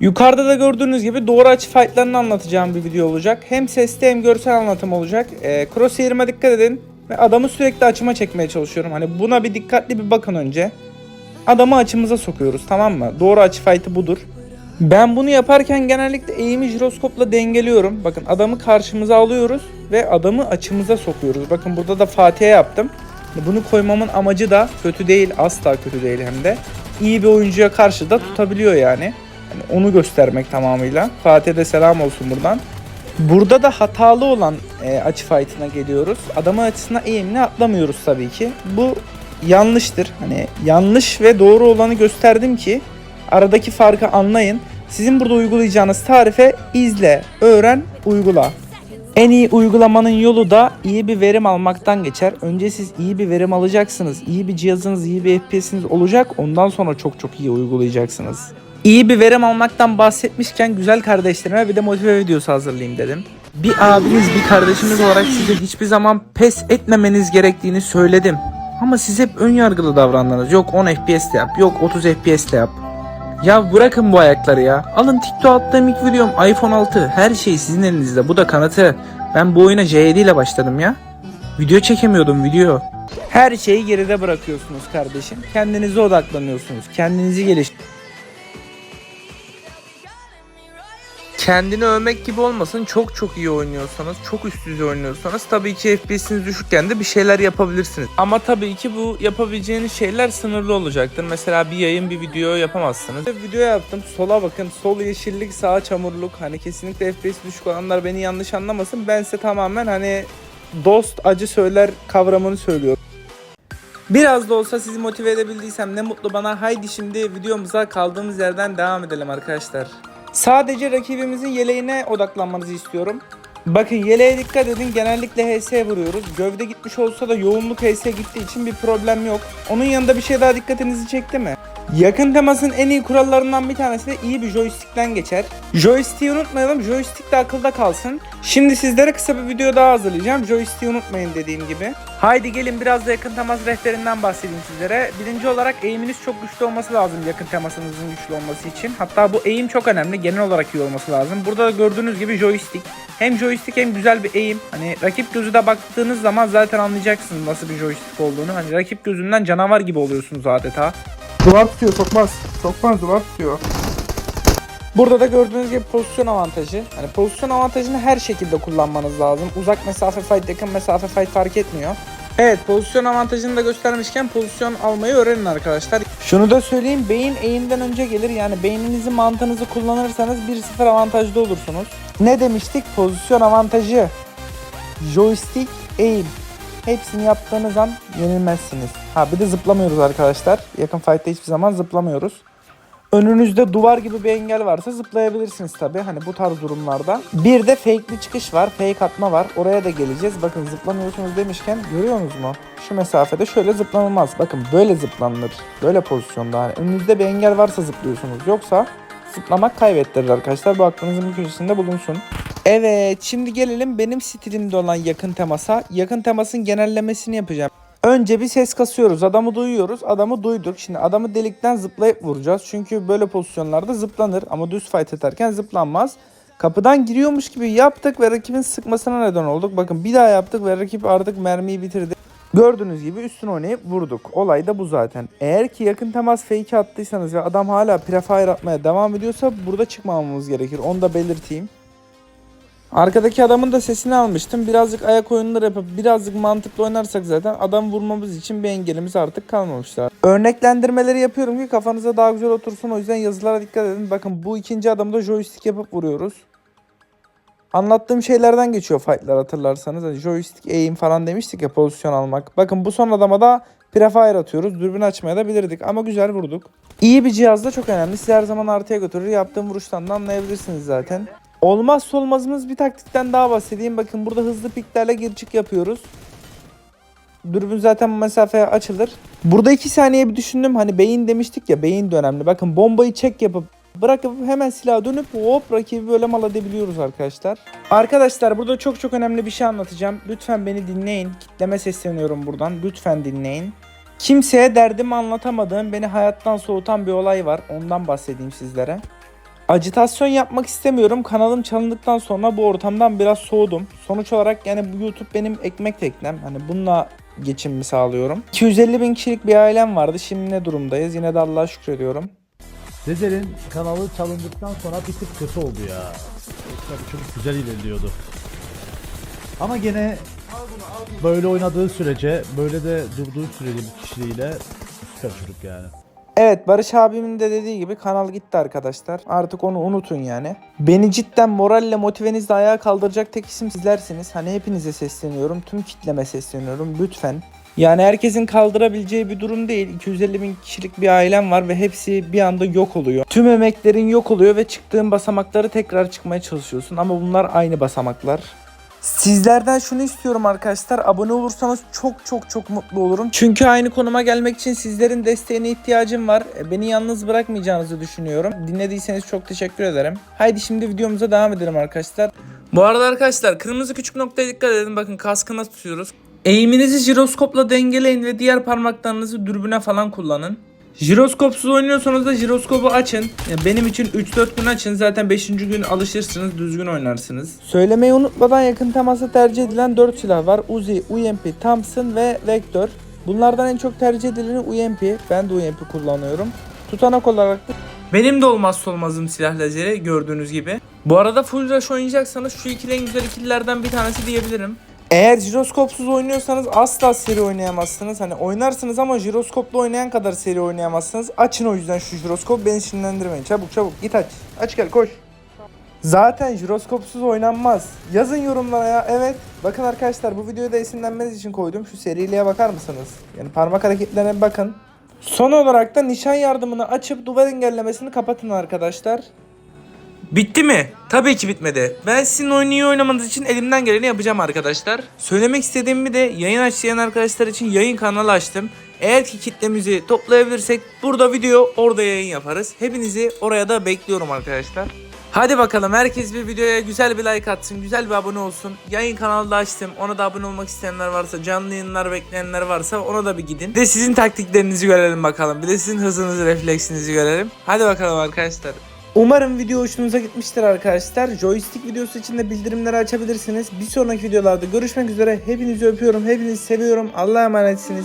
Yukarıda da gördüğünüz gibi doğru açı fightlarını anlatacağım bir video olacak. Hem sesli hem görsel anlatım olacak. E, crosshair'ıma dikkat edin. Ve adamı sürekli açıma çekmeye çalışıyorum. Hani buna bir dikkatli bir bakın önce. Adamı açımıza sokuyoruz tamam mı? Doğru açı fight'ı budur. Ben bunu yaparken genellikle eğimi jiroskopla dengeliyorum. Bakın adamı karşımıza alıyoruz ve adamı açımıza sokuyoruz. Bakın burada da Fatih'e yaptım. Bunu koymamın amacı da kötü değil, asla kötü değil hem de. İyi bir oyuncuya karşı da tutabiliyor yani. Hani onu göstermek tamamıyla. Fatih'e de selam olsun buradan. Burada da hatalı olan e, açı fight'ına geliyoruz. Adamın açısına eğimini atlamıyoruz tabii ki. Bu yanlıştır. Hani yanlış ve doğru olanı gösterdim ki aradaki farkı anlayın. Sizin burada uygulayacağınız tarife izle, öğren, uygula. En iyi uygulamanın yolu da iyi bir verim almaktan geçer. Önce siz iyi bir verim alacaksınız. İyi bir cihazınız, iyi bir FPS'iniz olacak. Ondan sonra çok çok iyi uygulayacaksınız. İyi bir verim almaktan bahsetmişken güzel kardeşlerime bir de motive videosu hazırlayayım dedim. Bir abiniz, bir kardeşimiz olarak size hiçbir zaman pes etmemeniz gerektiğini söyledim. Ama siz hep ön yargılı davrandınız. Yok 10 FPS yap, yok 30 FPS yap. Ya bırakın bu ayakları ya. Alın TikTok attığım ilk videom iPhone 6. Her şey sizin elinizde. Bu da kanıtı. Ben bu oyuna C7 ile başladım ya. Video çekemiyordum video. Her şeyi geride bırakıyorsunuz kardeşim. Kendinize odaklanıyorsunuz. Kendinizi geliş. Kendini övmek gibi olmasın. Çok çok iyi oynuyorsanız, çok üst düzey oynuyorsanız tabii ki FPS'iniz düşükken de bir şeyler yapabilirsiniz. Ama tabii ki bu yapabileceğiniz şeyler sınırlı olacaktır. Mesela bir yayın bir video yapamazsınız. Video yaptım. Sola bakın. Sol yeşillik, sağ çamurluk. Hani kesinlikle FPS düşük olanlar beni yanlış anlamasın. Ben size tamamen hani dost acı söyler kavramını söylüyorum. Biraz da olsa sizi motive edebildiysem ne mutlu bana. Haydi şimdi videomuza kaldığımız yerden devam edelim arkadaşlar. Sadece rakibimizin yeleğine odaklanmanızı istiyorum. Bakın yeleğe dikkat edin. Genellikle HS vuruyoruz. Gövde gitmiş olsa da yoğunluk HS gittiği için bir problem yok. Onun yanında bir şey daha dikkatinizi çekti mi? Yakın temasın en iyi kurallarından bir tanesi de iyi bir joystick'ten geçer. Joystick'i unutmayalım. Joystick de akılda kalsın. Şimdi sizlere kısa bir video daha hazırlayacağım. Joystick'i unutmayın dediğim gibi. Haydi gelin biraz da yakın temas rehberinden bahsedeyim sizlere. Birinci olarak eğiminiz çok güçlü olması lazım yakın temasınızın güçlü olması için. Hatta bu eğim çok önemli. Genel olarak iyi olması lazım. Burada da gördüğünüz gibi joystick. Hem joystick hem güzel bir eğim. Hani rakip gözü de baktığınız zaman zaten anlayacaksınız nasıl bir joystick olduğunu. Hani rakip gözünden canavar gibi oluyorsunuz adeta. Duvar tutuyor sokmaz. Sokmaz duvar tutuyor. Burada da gördüğünüz gibi pozisyon avantajı. Hani pozisyon avantajını her şekilde kullanmanız lazım. Uzak mesafe fight, yakın mesafe fight fark etmiyor. Evet pozisyon avantajını da göstermişken pozisyon almayı öğrenin arkadaşlar. Şunu da söyleyeyim beyin eğimden önce gelir. Yani beyninizi mantığınızı kullanırsanız 1-0 avantajlı olursunuz. Ne demiştik? Pozisyon avantajı. Joystick, aim. Hepsini yaptığınız an yenilmezsiniz. Ha bir de zıplamıyoruz arkadaşlar. Yakın fight'ta hiçbir zaman zıplamıyoruz. Önünüzde duvar gibi bir engel varsa zıplayabilirsiniz tabi hani bu tarz durumlarda. Bir de fake'li çıkış var, fake atma var. Oraya da geleceğiz. Bakın zıplamıyorsunuz demişken görüyorsunuz mu? Şu mesafede şöyle zıplanılmaz. Bakın böyle zıplanılır. Böyle pozisyonda hani önünüzde bir engel varsa zıplıyorsunuz. Yoksa zıplamak kaybettirir arkadaşlar. Bu aklınızın bir köşesinde bulunsun. Evet şimdi gelelim benim stilimde olan yakın temasa. Yakın temasın genellemesini yapacağım. Önce bir ses kasıyoruz. Adamı duyuyoruz. Adamı duyduk. Şimdi adamı delikten zıplayıp vuracağız. Çünkü böyle pozisyonlarda zıplanır. Ama düz fight ederken zıplanmaz. Kapıdan giriyormuş gibi yaptık ve rakibin sıkmasına neden olduk. Bakın bir daha yaptık ve rakip artık mermiyi bitirdi. Gördüğünüz gibi üstüne oynayıp vurduk. Olay da bu zaten. Eğer ki yakın temas fake attıysanız ve adam hala prefire atmaya devam ediyorsa burada çıkmamamız gerekir. Onu da belirteyim. Arkadaki adamın da sesini almıştım. Birazcık ayak oyunları yapıp birazcık mantıklı oynarsak zaten adam vurmamız için bir engelimiz artık kalmamışlar. Örneklendirmeleri yapıyorum ki kafanıza daha güzel otursun. O yüzden yazılara dikkat edin. Bakın bu ikinci adamı da joystick yapıp vuruyoruz. Anlattığım şeylerden geçiyor fightlar hatırlarsanız. Hani joystick aim falan demiştik ya pozisyon almak. Bakın bu son adama da prefire atıyoruz. Dürbün açmaya da bilirdik ama güzel vurduk. İyi bir cihaz da çok önemli. Sizi her zaman artıya götürür. Yaptığım vuruştan da anlayabilirsiniz zaten. Olmazsa olmazımız bir taktikten daha bahsedeyim. Bakın burada hızlı piklerle gir çık yapıyoruz. Dürbün zaten bu mesafeye açılır. Burada iki saniye bir düşündüm. Hani beyin demiştik ya beyin de önemli. Bakın bombayı çek yapıp bırakıp hemen silaha dönüp hop rakibi böyle mal edebiliyoruz arkadaşlar. Arkadaşlar burada çok çok önemli bir şey anlatacağım. Lütfen beni dinleyin. Kitleme sesleniyorum buradan. Lütfen dinleyin. Kimseye derdimi anlatamadığım, beni hayattan soğutan bir olay var. Ondan bahsedeyim sizlere. Acitasyon yapmak istemiyorum. Kanalım çalındıktan sonra bu ortamdan biraz soğudum. Sonuç olarak yani bu YouTube benim ekmek teknem. Hani bununla geçimimi sağlıyorum. 250 bin kişilik bir ailem vardı. Şimdi ne durumdayız? Yine de Allah'a şükrediyorum. Dezer'in kanalı çalındıktan sonra bir tık kötü oldu ya. Bu çocuk güzel ilerliyordu. Ama gene böyle oynadığı sürece, böyle de durduğu sürece bu kişiliğiyle süper çocuk yani. Evet Barış abimin de dediği gibi kanal gitti arkadaşlar. Artık onu unutun yani. Beni cidden moralle motivenizle ayağa kaldıracak tek isim sizlersiniz. Hani hepinize sesleniyorum. Tüm kitleme sesleniyorum. Lütfen. Yani herkesin kaldırabileceği bir durum değil. 250 bin kişilik bir ailem var ve hepsi bir anda yok oluyor. Tüm emeklerin yok oluyor ve çıktığın basamakları tekrar çıkmaya çalışıyorsun. Ama bunlar aynı basamaklar. Sizlerden şunu istiyorum arkadaşlar. Abone olursanız çok çok çok mutlu olurum. Çünkü aynı konuma gelmek için sizlerin desteğine ihtiyacım var. E, Beni yalnız bırakmayacağınızı düşünüyorum. Dinlediyseniz çok teşekkür ederim. Haydi şimdi videomuza devam edelim arkadaşlar. Bu arada arkadaşlar kırmızı küçük noktaya dikkat edin. Bakın kaskına tutuyoruz. Eğiminizi jiroskopla dengeleyin ve diğer parmaklarınızı dürbüne falan kullanın. Jiroskopsuz oynuyorsanız da jiroskopu açın. Ya benim için 3-4 gün açın. Zaten 5. gün alışırsınız, düzgün oynarsınız. Söylemeyi unutmadan yakın temasa tercih edilen 4 silah var. Uzi, UMP, Thompson ve Vector. Bunlardan en çok tercih edileni UMP. Ben de UMP kullanıyorum. Tutanak olarak da benim de olmazsa olmazım silah lazeri gördüğünüz gibi. Bu arada full rush oynayacaksanız şu ikili en güzel ikililerden bir tanesi diyebilirim. Eğer jiroskopsuz oynuyorsanız asla seri oynayamazsınız. Hani oynarsınız ama jiroskoplu oynayan kadar seri oynayamazsınız. Açın o yüzden şu jiroskop beni sinirlendirmeyin. Çabuk çabuk git aç. Aç gel koş. Zaten jiroskopsuz oynanmaz. Yazın yorumlara ya. Evet. Bakın arkadaşlar bu videoyu da esinlenmeniz için koydum. Şu seriliğe bakar mısınız? Yani parmak hareketlerine bakın. Son olarak da nişan yardımını açıp duvar engellemesini kapatın arkadaşlar. Bitti mi? Tabii ki bitmedi. Ben sizin oyunu iyi oynamanız için elimden geleni yapacağım arkadaşlar. Söylemek istediğim bir de yayın açlayan arkadaşlar için yayın kanalı açtım. Eğer ki kitlemizi toplayabilirsek burada video orada yayın yaparız. Hepinizi oraya da bekliyorum arkadaşlar. Hadi bakalım herkes bir videoya güzel bir like atsın, güzel bir abone olsun. Yayın kanalı da açtım. Ona da abone olmak isteyenler varsa, canlı yayınlar bekleyenler varsa ona da bir gidin. Bir de sizin taktiklerinizi görelim bakalım. Bir de sizin hızınızı, refleksinizi görelim. Hadi bakalım arkadaşlar. Umarım video hoşunuza gitmiştir arkadaşlar. Joystick videosu için de bildirimleri açabilirsiniz. Bir sonraki videolarda görüşmek üzere. Hepinizi öpüyorum. Hepinizi seviyorum. Allah'a emanetsiniz.